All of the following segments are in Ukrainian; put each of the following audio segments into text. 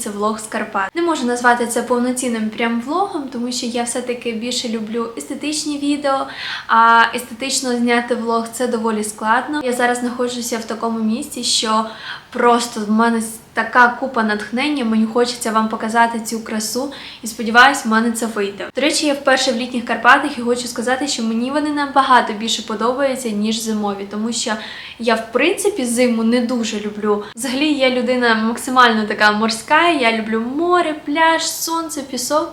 це влог з Карпат. Не можу назвати це повноцінним прям влогом, тому що я все-таки більше люблю естетичні відео, а естетично зняти влог це доволі складно. Я зараз знаходжуся в такому місці, що просто в мене така купа натхнення, мені хочеться вам показати цю красу і сподіваюсь, в мене це вийде. До речі, я вперше в літніх Карпатах і хочу сказати, що мені вони набагато більше подобаються, ніж зимові, тому що я в принципі зиму не дуже люблю. Взагалі я людина максимально така морська, я люблю море, пляж, сонце, пісок.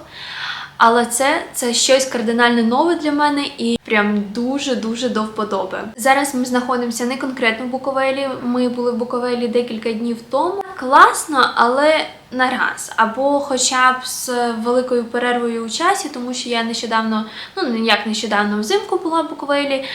Але це, це щось кардинально нове для мене і прям дуже-дуже до вподоби. Зараз ми знаходимося не конкретно в Буковелі. Ми були в Буковелі декілька днів тому. Класно, але на раз. Або хоча б з великою перервою у часі, тому що я нещодавно, ну як нещодавно взимку була в Буковелі.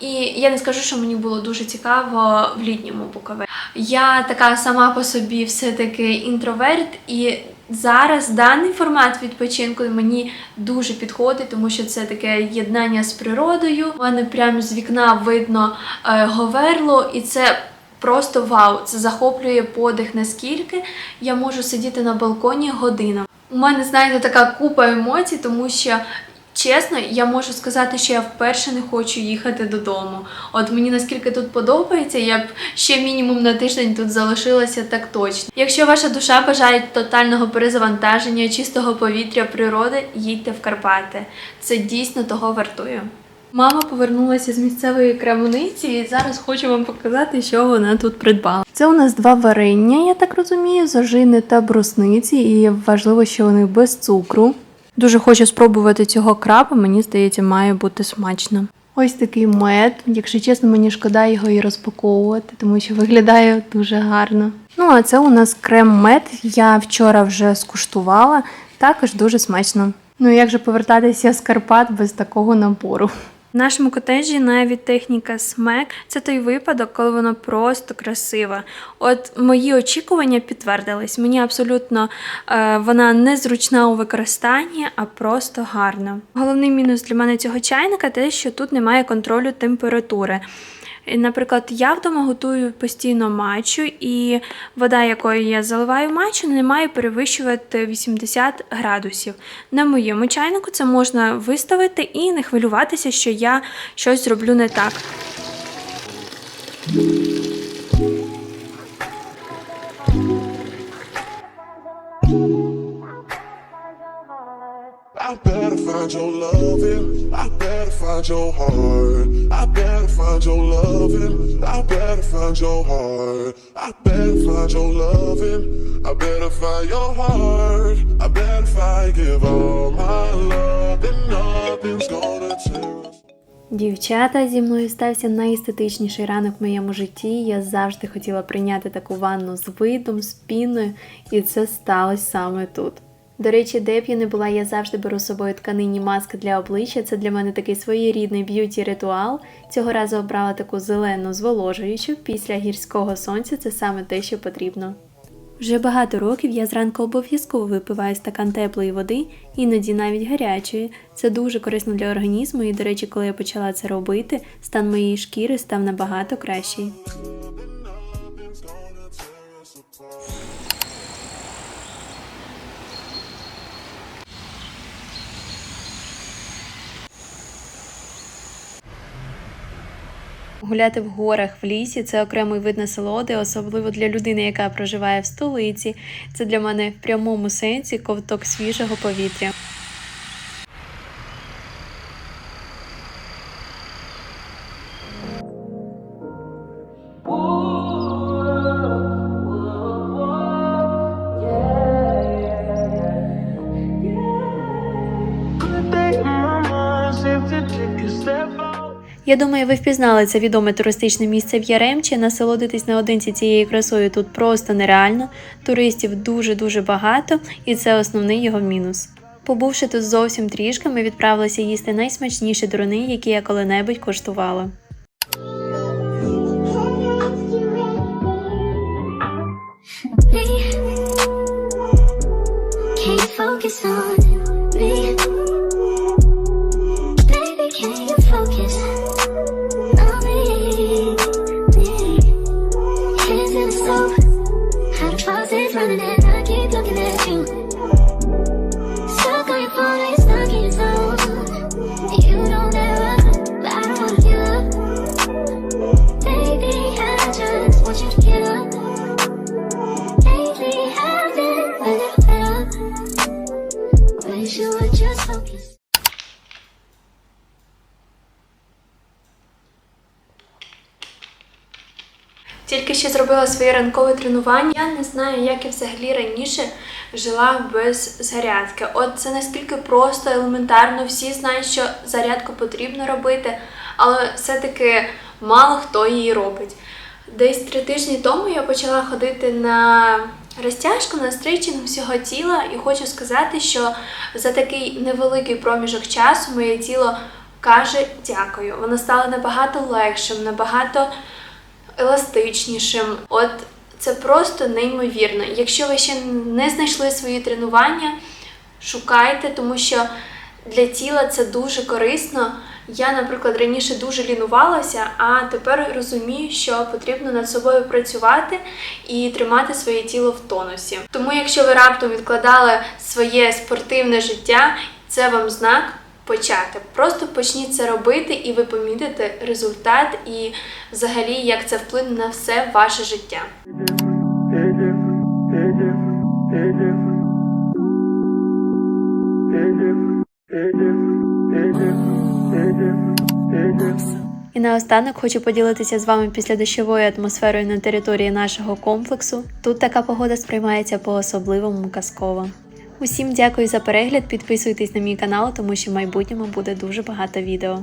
І я не скажу, що мені було дуже цікаво в літньому Буковелі. Я така сама по собі все-таки інтроверт, і зараз даний формат відпочинку мені дуже підходить, тому що це таке єднання з природою. У мене прямо з вікна видно е, говерло, і це. Просто вау, це захоплює подих наскільки я можу сидіти на балконі годинами. У мене, знаєте, така купа емоцій, тому що Чесно, я можу сказати, що я вперше не хочу їхати додому. От мені наскільки тут подобається, я б ще мінімум на тиждень тут залишилася так точно. Якщо ваша душа бажає тотального перезавантаження, чистого повітря, природи, їдьте в Карпати. Це дійсно того вартує. Мама повернулася з місцевої крамниці і зараз хочу вам показати, що вона тут придбала. Це у нас два варення, я так розумію, зожини та брусниці, і важливо, що вони без цукру. Дуже хочу спробувати цього краба, мені здається, має бути смачно. Ось такий мед. Якщо чесно, мені шкода його і розпаковувати, тому що виглядає дуже гарно. Ну, а це у нас крем-мед. Я вчора вже скуштувала, також дуже смачно. Ну, як же повертатися з Карпат без такого набору? В нашому котеджі навіть техніка смек це той випадок, коли воно просто красива. От мої очікування підтвердились. Мені абсолютно е, вона не зручна у використанні, а просто гарна. Головний мінус для мене цього чайника те, що тут немає контролю температури. Наприклад, я вдома готую постійно матчу, і вода, якою я заливаю матчу, не має перевищувати 80 градусів. На моєму чайнику це можна виставити і не хвилюватися, що я щось зроблю не так. Find your loving. I better find your heart. I better find your loving. I better find your heart. I better find your loving. I better find your heart. I better find, give all my love, and nothing's gonna tear us. Дівчата, зі мною стався найестетичніший ранок в моєму житті. Я завжди хотіла прийняти таку ванну з видом, з піною, і це сталося саме тут. До речі, де б я не була, я завжди беру з собою тканині маски для обличчя. Це для мене такий своєрідний б'юті ритуал. Цього разу обрала таку зелену зволожуючу. Після гірського сонця це саме те, що потрібно. Вже багато років я зранку обов'язково випиваю стакан теплої води, іноді навіть гарячої. Це дуже корисно для організму, і, до речі, коли я почала це робити, стан моєї шкіри став набагато кращий. Гуляти в горах в лісі це окремий вид насолоди, особливо для людини, яка проживає в столиці. Це для мене в прямому сенсі ковток свіжого повітря. Я думаю, ви впізнали це відоме туристичне місце в Яремчі. Насолодитись наодинці цією красою тут просто нереально. Туристів дуже-дуже багато, і це основний його мінус. Побувши тут зовсім трішки, ми відправилися їсти найсмачніші дуруни, які я коли-небудь коштувала. me? Can you focus on me? Тільки що зробила своє ранкове тренування. Я не знаю, як я взагалі раніше жила без зарядки. От це наскільки просто, елементарно, всі знають, що зарядку потрібно робити, але все-таки мало хто її робить. Десь три тижні тому я почала ходити на розтяжку, на стрейчинг всього тіла, і хочу сказати, що за такий невеликий проміжок часу моє тіло каже дякую. Воно стало набагато легшим, набагато еластичнішим. От це просто неймовірно. Якщо ви ще не знайшли свої тренування, шукайте, тому що для тіла це дуже корисно. Я, наприклад, раніше дуже лінувалася, а тепер розумію, що потрібно над собою працювати і тримати своє тіло в тонусі. Тому, якщо ви раптом відкладали своє спортивне життя, це вам знак почати. Просто почніть це робити, і ви помітите результат, і взагалі як це вплине на все ваше життя. І наостанок хочу поділитися з вами післядощовою атмосферою на території нашого комплексу. Тут така погода сприймається по-особливому казково. Усім дякую за перегляд. Підписуйтесь на мій канал, тому що в майбутньому буде дуже багато відео.